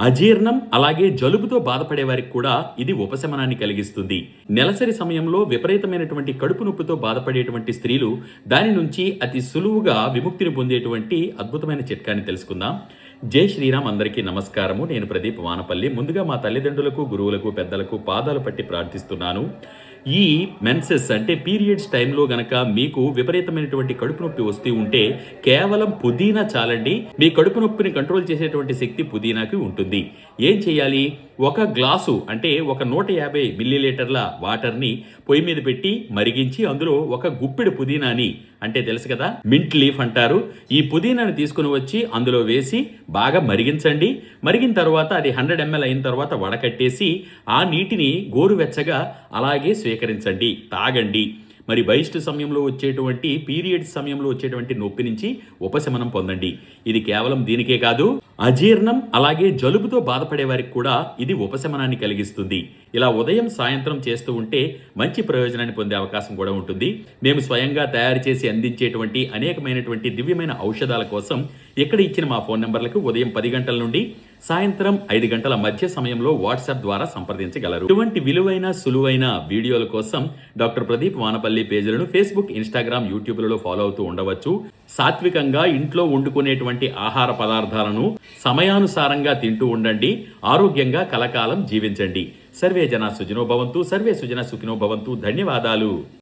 అజీర్ణం అలాగే జలుబుతో బాధపడే వారికి కూడా ఇది ఉపశమనాన్ని కలిగిస్తుంది. నెలసరి సమయంలో విపరీతమైనటువంటి కడుపు నొప్పితో బాధపడేటువంటి స్త్రీలు దాని నుంచి అతి సులువుగా విముక్తిని పొందేటువంటి అద్భుతమైన చిట్కాని తెలుసుకుందాం. జై శ్రీరామ్ అందరికీ నమస్కారము. నేను ప్రదీప్ వానపల్లి. ముందుగా మా తల్లిదండ్రులకు గురువులకు పెద్దలకు పాదాలు పట్టి ప్రార్థిస్తున్నాను. ఈ మెన్సెస్ అంటే పీరియడ్స్ టైంలో గనక మీకు విపరీతమైనటువంటి కడుపు నొప్పి వస్తూ ఉంటే కేవలం పుదీనా చాలండి. మీ కడుపు నొప్పిని కంట్రోల్ చేసేటువంటి శక్తి పుదీనాకి ఉంటుంది. ఏం చేయాలి? ఒక గ్లాసు అంటే ఒక నూట యాభై మిల్లీలీటర్ల వాటర్ని పొయ్యి మీద పెట్టి మరిగించి అందులో ఒక గుప్పెడు పుదీనాని అంటే తెలుసు కదా మింట్ లీఫ్ అంటారు. ఈ పుదీనాని తీసుకుని వచ్చి అందులో వేసి బాగా మరిగించండి. మరిగిన తర్వాత అది హండ్రెడ్ ఎంఎల్ అయిన తర్వాత వడకట్టేసి ఆ నీటిని గోరువెచ్చగా అలాగే స్వీకరించండి తాగండి. మరి బహిష్టు సమయంలో వచ్చేటువంటి పీరియడ్స్ సమయంలో వచ్చేటువంటి నొప్పి నుంచి ఉపశమనం పొందండి. ఇది కేవలం దీనికే కాదు అజీర్ణం అలాగే జలుబుతో బాధపడే వారికి కూడా ఇది ఉపశమనాన్ని కలిగిస్తుంది. ఇలా ఉదయం సాయంత్రం చేస్తూ ఉంటే మంచి ప్రయోజనాన్ని పొందే అవకాశం కూడా ఉంటుంది. మేము స్వయంగా తయారు చేసి అందించేటువంటి అనేకమైనటువంటి దివ్యమైన ఔషధాల కోసం ఇక్కడ ఇచ్చిన మా ఫోన్ నంబర్లకు ఉదయం పది గంటల నుండి సాయంత్రం ఐదు గంటల మధ్య సమయంలో వాట్సాప్ ద్వారా సంప్రదించగలరు. ఇటువంటి విలువైన సులువైన వీడియోల కోసం డాక్టర్ ప్రదీప్ వానపల్లి పేజీలను ఫేస్బుక్ ఇన్స్టాగ్రామ్ యూట్యూబ్లలో ఫాలో అవుతూ ఉండవచ్చు. సాత్వికంగా ఇంట్లో వండుకునేటువంటి ఆహార పదార్థాలను సమయానుసారంగా తింటూ ఉండండి. ఆరోగ్యంగా కలకాలం జీవించండి. సర్వే జన సుజనో భవంతు సర్వే సుజన సుఖినో భవంతు. ధన్యవాదాలు.